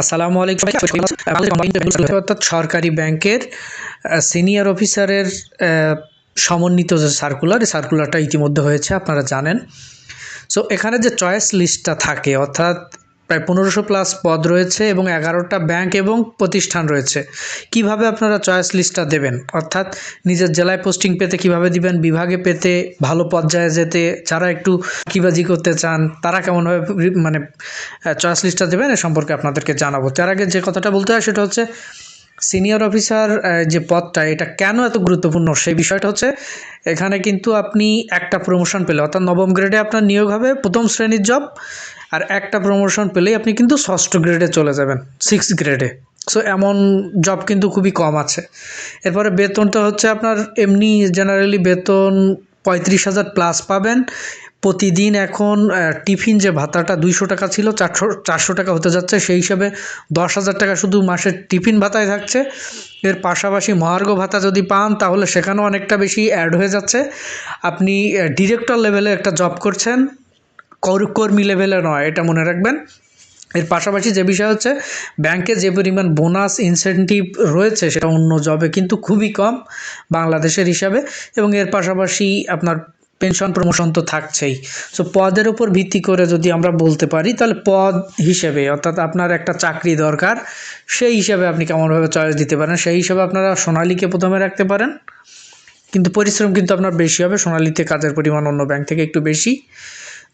আসসালামু আলাইকুম অর্থাৎ সরকারি ব্যাংকের সিনিয়র অফিসারের সমন্বিত যে সার্কুলার এই সার্কুলারটা ইতিমধ্যে হয়েছে, আপনারা জানেন। সো এখানে যে চয়েস লিস্টটা থাকে, অর্থাৎ প্রায় পনেরোশো প্লাস পদ রয়েছে এবং এগারোটা ব্যাংক এবং প্রতিষ্ঠান রয়েছে। কীভাবে আপনারা চয়েস লিস্টটা দেবেন? অর্থাৎ নিজের জেলায় পোস্টিং পেতে কীভাবে দিবেন? বিভাগে পেতে ভালো পর্যায়ে যেতে, যারা একটু কিবাজি করতে চান, তারা কেমনভাবে মানে চয়েস লিস্টটা দেবেন এ সম্পর্কে আপনাদেরকে জানাব। তার আগে যে কথাটা বলতে হয় সেটা হচ্ছে সিনিয়র অফিসার যে পদটা, এটা কেন এত গুরুত্বপূর্ণ? সেই বিষয়টা হচ্ছে, এখানে কিন্তু আপনি একটা প্রমোশন পেলে, অর্থাৎ নবম গ্রেডে আপনার নিয়োগ হবে, প্রথম শ্রেণির জব আর একটা প্রমোশন পেলেই আপনি কিন্তু ষষ্ঠ গ্রেডে চলে যাবেন সিক্স গ্রেডে সো এমন জব কিন্তু খুবই কম আছে। এরপরে বেতনটা হচ্ছে আপনার এমনি জেনারেলি বেতন পঁয়ত্রিশ হাজার প্লাস পাবেন। প্রতিদিন এখন টিফিন যে ভাতাটা দুইশো টাকা ছিল, চারশো চারশো টাকা হতে যাচ্ছে, সেই হিসাবে দশ হাজার টাকা শুধু মাসের টিফিন ভাতায় থাকছে। এর পাশাপাশি মহার্ঘ ভাতা যদি পান, তাহলে সেখানেও অনেকটা বেশি অ্যাড হয়ে যাচ্ছে। আপনি ডিরেক্টর লেভেলে একটা জব করছেন। কর- কর্মী লেভেলে নয়, এটা মনে রাখবেন। এর পাশাপাশি যে বিষয় হচ্ছে ব্যাংকে যে পরিমাণ বোনাস ইনসেন্টিভ রয়েছে, সেটা অন্য জবে কিন্তু খুবই কম বাংলাদেশের হিসাবে এবং এর পাশাপাশি আপনার পেনশন প্রমোশন তো থাকছেই। সো পদের উপর ভিত্তি করে যদি আমরা বলতে পারি, তাহলে পদ হিসেবে, অর্থাৎ আপনার একটা চাকরি দরকার, সেই হিসাবে আপনি কেমনভাবে চয়েস দিতে পারেন, সেই হিসাবে আপনারা সোনালিকে প্রথমে রাখতে পারেন। কিন্তু পরিশ্রম কিন্তু আপনার বেশি হবে, সোনালিতে কাজের পরিমাণ অন্য ব্যাংক থেকে একটু বেশি।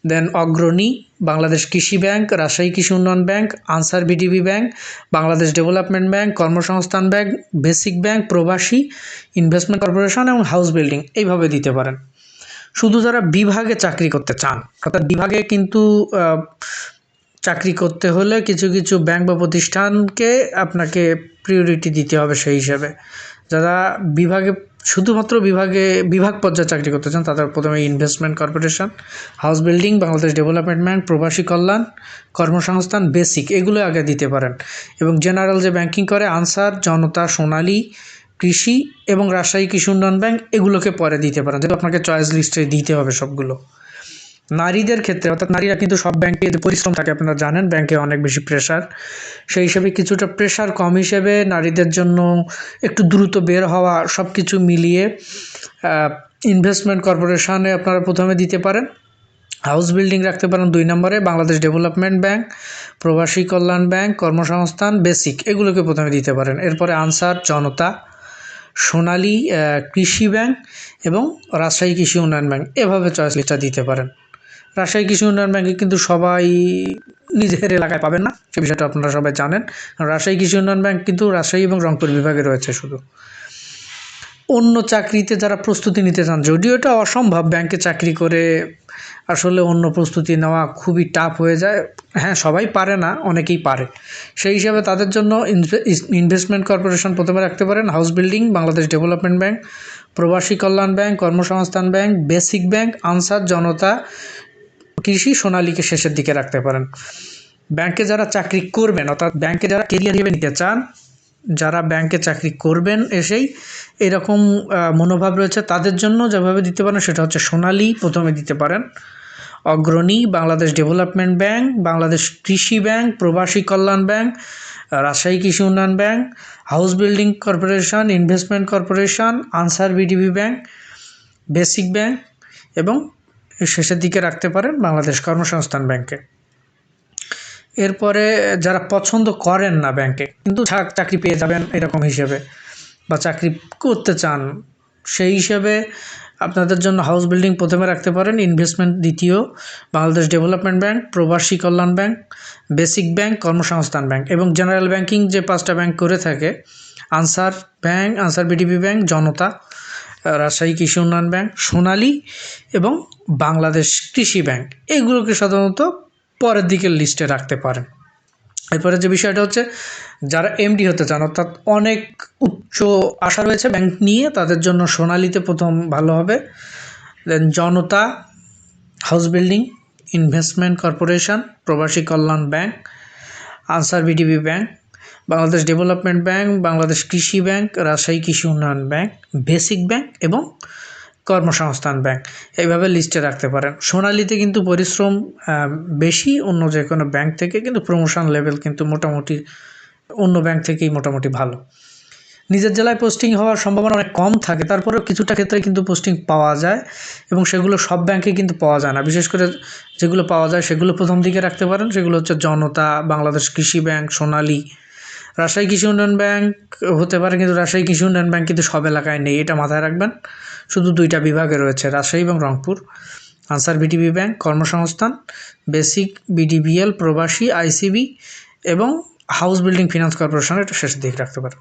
দেন অগ্রণী, বাংলাদেশ কৃষি bank, Rajshahi Krishi Unnayan bank, Ansar BDB bank, Bangladesh development bank, Karmasangsthan bank, basic bank, Probashi, investment corporation এবং হাউস বিল্ডিং এইভাবে দিতে পারেন। শুধু যারা বিভাগে চাকরি করতে চান, অর্থাৎ বিভাগে কিন্তু চাকরি করতে হলে কিছু কিছু ব্যাংক বা প্রতিষ্ঠানকে আপনাকে প্রিয়োরিটি দিতে হবে সেই হিসাবে। যারা বিভাগে শুধুমাত্র বিভাগে, বিভাগ পর্যায়ে চাকরি করতে চান, তাদের প্রথমে investment corporation house building Bangladesh development Probashi Kallyan, Karmasangsthan basic এগুলো আগে দিতে পারেন। এবং জেনারেল যে ব্যাংকিং করে, আনসার, জনতা, সোনালী, কৃষি এবং রাজশাহী কৃষি উন্নয়ন ব্যাংক এগুলোকে পরে দিতে পারেন। যেহেতু আপনাকে চয়েস লিস্টে দিতে হবে সবগুলো। নারীদের ক্ষেত্রে, অর্থাৎ নারীরা কিন্তু সব ব্যাংকে পরিশ্রম থাকে, আপনারা জানেন, ব্যাংকে অনেক বেশি প্রেশার সেই হিসেবে কিছুটা প্রেশার কম হিসেবে নারীদের জন্য একটু দ্রুত বের হওয়া সব কিছু মিলিয়ে ইনভেস্টমেন্ট কর্পোরেশনে আপনারা প্রথমে দিতে পারেন। হাউস বিল্ডিং রাখতে পারেন দুই নম্বরে, Bangladesh development bank Probashi Kallyan bank কর্মসংস্থান বেসিক এগুলোকে প্রথমে দিতে পারেন। এরপরে আনসার, জনতা, সোনালী কৃষি ব্যাংক এবং রাজশাহী কৃষি উন্নয়ন ব্যাংক এভাবে চয়েস লিস্টটা দিতে পারেন। রাজশাহী কৃষি উন্নয়ন ব্যাংকে কিন্তু সবাই নিজের এলাকায় পাবেন না, সে বিষয়টা আপনারা সবাই জানেন। রাজশাহী কৃষি উন্নয়ন ব্যাংক কিন্তু রাজশাহী এবং রংপুর বিভাগে রয়েছে শুধু। অন্য চাকরিতে যারা প্রস্তুতি নিতে চান, যদিও এটা অসম্ভব, ব্যাংকে চাকরি করে আসলে অন্য প্রস্তুতি নেওয়া খুবই টাফ হয়ে যায়। হ্যাঁ সবাই পারে না, অনেকেই পারে। সেই হিসাবে তাদের জন্য ইনভেস্টমেন্ট কর্পোরেশন প্রথমে রাখতে পারেন house building Bangladesh development bank Probashi Kallyan bank Karmasangsthan bank basic bank Ansar Janata Krishi সোনালীকে শেষের দিকে রাখতে পারেন। ব্যাংকে যারা চাকরি করবেন, অর্থাৎ ব্যাংকে যারা কেরিয়ার হিসেবে নিতে চান, যারা ব্যাংকে চাকরি করবেন এসেই এরকম মনোভাব রয়েছে, তাদের জন্য যেভাবে দিতে পারেন সেটা হচ্ছে সোনালী প্রথমে দিতে পারেন। Agrani Bangladesh development bank, Bangladesh Krishi bank, Probashi Kallyan bank, Rajshahi Krishi Unnayan bank, house building corporation, investment corporation, Ansar BDB bank, basic bank এবং শেষের দিকে রাখতে পারেন বাংলাদেশ কর্মসংস্থান ব্যাংকে। এরপরে যারা পছন্দ করেন না ব্যাংকে, কিন্তু চাকরি পেয়ে যাবেন এরকম হিসেবে বা চাকরি করতে চান, সেই হিসেবে আপনাদের জন্য হাউস বিল্ডিং প্রথমে রাখতে পারেন ইনভেস্টমেন্ট দ্বিতীয় Bangladesh development bank Probashi Kallyan bank basic bank Karmasangsthan bank এবং জেনারেল ব্যাংকিং যে পাঁচটা ব্যাংক করে থাকে, Ansar bank Ansar BDB bank Janata Rajshahi Krishi Unnayan bank, সোনালী এবং বাংলাদেশ কৃষি ব্যাংক। এগুলোকে সাধারণত পরের দিকের লিস্টে রাখতে পারেন। এরপরে যে বিষয়টা হচ্ছে, যারা এমডি হতে চান, অর্থাৎ অনেক উচ্চ আশা রয়েছে ব্যাংক নিয়ে, তাদের জন্য সোনালিতে প্রথম ভালো হবে। দেন Janata house building investment corporation Probashi Kallyan bank, Ansar BDB bank Bangladesh development bank, Bangladesh Krishi bank, Rajshahi কৃষি উন্নয়ন ব্যাংক, বেসিক ব্যাংক এবং কর্মসংস্থান ব্যাংক। এইভাবে লিস্টে রাখতে পারেন। সোনালিতে কিন্তু পরিশ্রম বেশি, অন্য যে কোনো ব্যাংক থেকে কিন্তু প্রমোশন লেভেল কিন্তু মোটামুটি অন্য ব্যাংক থেকেই মোটামুটি ভালো। নিজের জেলায় পোস্টিং হওয়ার সম্ভাবনা অনেক কম থাকে, তারপরেও কিছুটা ক্ষেত্রে কিন্তু পোস্টিং পাওয়া যায় এবং সেগুলো সব ব্যাংকে কিন্তু পাওয়া যায় না। বিশেষ করে যেগুলো পাওয়া যায় সেগুলো প্রথম দিকে রাখতে পারেন। সেগুলো হচ্ছে জনতা, বাংলাদেশ কৃষি ব্যাংক, সোনালী রাজশাহী কৃষি উন্নয়ন ব্যাংক হতে পারে, কিন্তু রাজশাহী কৃষি উন্নয়ন ব্যাংক কিন্তু সব এলাকায় নেই, এটা মাথায় রাখবেন। শুধু দুইটা বিভাগে রয়েছে, রাজশাহী এবং রংপুর। আনসার বিটিবি ব্যাংক, কর্মসংস্থান, বেসিক বিডিবিএল, প্রবাসী, আইসিবি এবং হাউস বিল্ডিং ফিনান্স কর্পোরেশন এটা শেষের দিকে রাখতে পারেন।